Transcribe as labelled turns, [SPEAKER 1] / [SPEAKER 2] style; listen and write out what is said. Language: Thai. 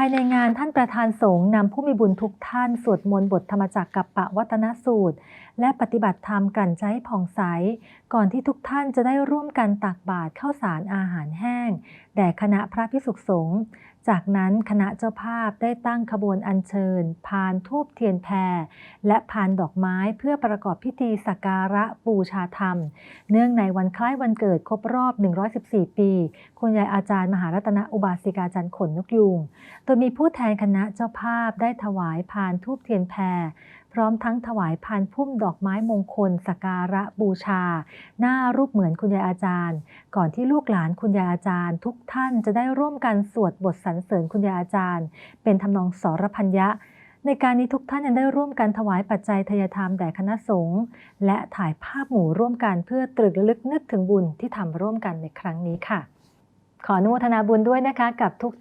[SPEAKER 1] ภายในงานท่านประธานสงฆ์นำผู้มีบุญทุกท่านสวดมนต์บทธรรมจักรกับปะวัตนสูตร และปฏิบัติธรรมกันใจผ่องใส ก่อนที่ทุกท่านจะได้ร่วมกันตักบาตรข้าวสารอาหารแห้ง แด่คณะพระพิสุขสงฆ์จากนั้นคณะเจ้าภาพได้ตั้งขบวนอัญเชิญ พานทูบเทียนแพร และพานดอกไม้เพื่อประกอบพิธีสักการะบูชาธรรม เนื่องในวันคล้ายวันเกิดครบรอบ 114 ปี คุณยายอาจารย์มหารัตนอุบาสิกาจันทร์ขนนกยูงโดยมีผู้แทนคณะเจ้าภาพได้ถวายพานทูบเทียนแพรพร้อมทั้งถวายพานพุ่มดอกไม้มงคลสักการะบูชา หน้ารูปเหมือนคุณยายอาจารย์ ก่อนที่ลูกหลานคุณยายอาจารย์ ทุกท่านจะได้ร่วมกันสวดบทสรรเสริญคุณยายอาจารย์ เป็นทำนองสรพัญญะในการนี้ทุกท่านยังได้ร่วมกันถวายปัจจัยทายธรรมแด่คณะสงฆ์และถ่ายภาพหมู่ร่วมกันเพื่อตรึกระลึกนึกถึงบุญที่ทำร่วมกันในครั้งนี้ค่ะ ขออนุโมทนาบุญด้วยนะคะกับทุก